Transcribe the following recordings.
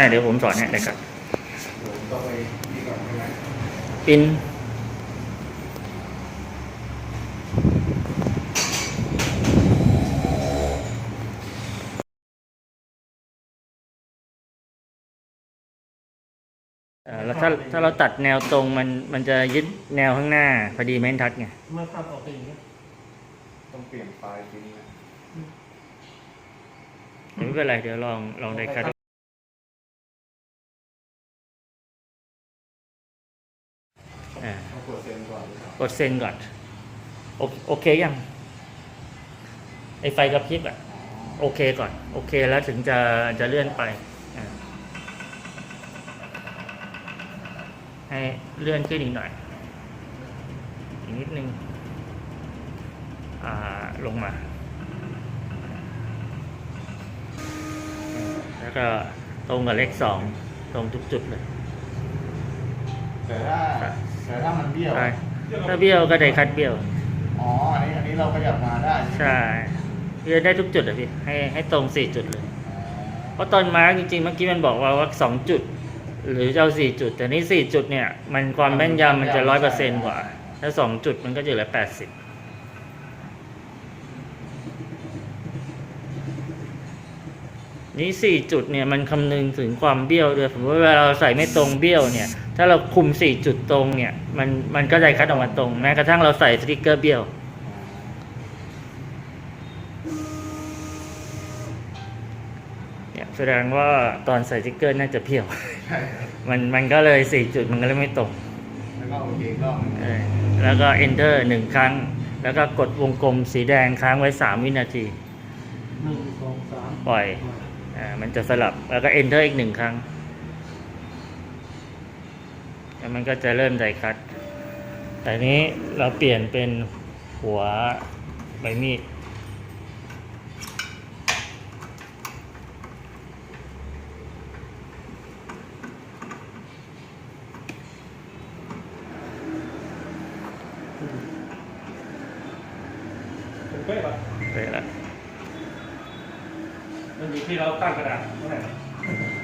อะเดี๋ยวผมสอนให้นะครับผมต้องไปนี่ก่อนใช่ไหมปินเอ่อแล้วถ้าถ้าเราตัดแนวตรงมันมันจะยึดแนวข้างหน้าพอดีแม่นทัดไงเมื่อภาพออกเป็นอย่างนี้ต้องเปลี่ยนไฟล์จริงนะไม่เป็นไรเดี๋ยวลองลองได้คัดอ่าเอาเปิดเซ็นก่อนหรือเปล่ากดเซ็นก่อนโอโอเคยัง ไอไฟกระพริบอะ โอเคก่อน โอเคแล้วถึงจะจะเลื่อนไปอ่าให้เลื่อนขึ้นอีกหน่อย อีกนิดนึง อ่า ลงมา แล้วก็ตรงกับเลขสอง ตรงทุกจุดเลย แต่ถ้าแต่ถ้ามันเบี้ยวใช่ถ้าเบี้ยวก็ได้คัดเบี้ยว อ๋อ อันนี้อันนี้เราขยับมาได้ใช่ไหมใช่เลื่อนได้ทุกจุดอะพี่ ให้ให้ตรงสี่จุดเลยอ๋อเพราะตอนมาร์กจริงๆเมื่อกี้มันบอกว่าว่าสองจุด หรือจะเอาสี่จุด แต่นี่สี่จุดเนี่ย มันความแม่นยำมันจะร้อยเปอร์เซ็นกว่า ถ้าสองจุดมันก็จะเหลือแปดสิบ นี่สี่จุดเนี่ยมันคำนึงถึงความเบี้ยวด้วยผมว่าเวลาเราใส่ไม่ตรงเบี้ยวเนี่ย ถ้าเราคุมสี่จุดตรงเนี่ย มันมันก็ได้คัดออกมาตรงแม้กระทั่งเราใส่สติกเกอร์เบี้ยวเนี่ยแสดงว่าตอนใส่สติกเกอร์น่าจะเพี้ยว ใช่ครับมันมันก็เลยสี่จุดมันก็เลยไม่ตรงแล้วก็โอเคก็เออแล้วก็ enter หนึ่งครั้ง แล้วก็กดวงกลมสีแดงค้างไว้สามวินาที หนึ่งสองสาม ปล่อยอ่ามันจะสลับแล้วก็ enter อีกหนึ่งครั้ง แล้วมันก็จะเริ่มไดคัตแต่นี้เราเปลี่ยนเป็นหัวใบมีดถูกเป๊ะป่ะ ไปแล้ว มันอยู่ที่เราตั้งกระดาษเท่าไหร่นะ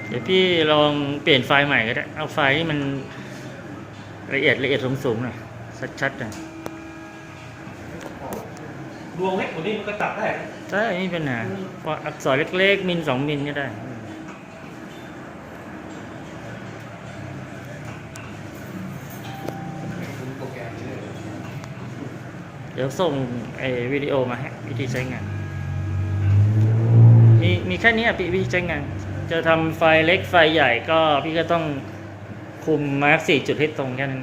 เดี๋ยวพี่ลองเปลี่ยนไฟล์ใหม่ก็ได้ เอาไฟล์ที่มันละเอียดละเอียดสูงๆหน่อยชัดๆหน่อยดวงเล็กกว่านี้มันก็จับได้นะใช่ไม่มีปัญหาเพราะอักษรเล็กๆมิลสองมิลก็ได้คุณโปรแกรมนี้เลยเดี๋ยวส่งไอ้วิดีโอมาให้วิธีใช้งาน มีแค่นี้อ่พี่ใช้งาน จะทำไฟเล็กไฟใหญ่ก็พี่ก็ต้องคุมมาร์กสี่จุดให้ตรงแค่นั้น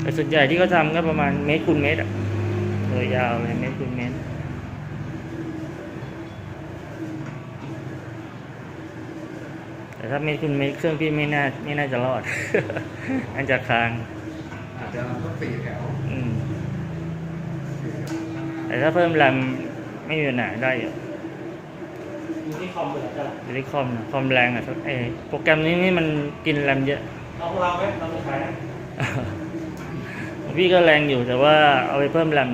แต่ส่วนใหญ่ที่เขาทำก็ประมาณเมตรคูณเมตรอะโดยยาวเลยเมตรคูณเมตร แต่ถ้าเมตรคูณเมตรเครื่องพี่ไม่น่าไม่น่าจะรอด อันจะค้างอาจจะต้องสี่แถวอืมสี่แถวข้างหน้าแต่ถ้าเพิ่มแรมไม่มีปัญหาได้อยู่อยู่ที่คอมเลยจ้ะอยู่ที่คอมนะคอมแรงอะเออโปรแกรมนี้นี่มันกินแรมเยอะเราของเราไหมเราไม่ใช้นะของพี่ก็แรงอยู่แต่ว่าเอาไปเพิ่มแรม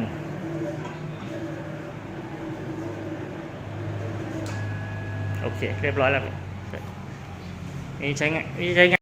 โอเค เรียบร้อยแล้ว đi tránh đi tránh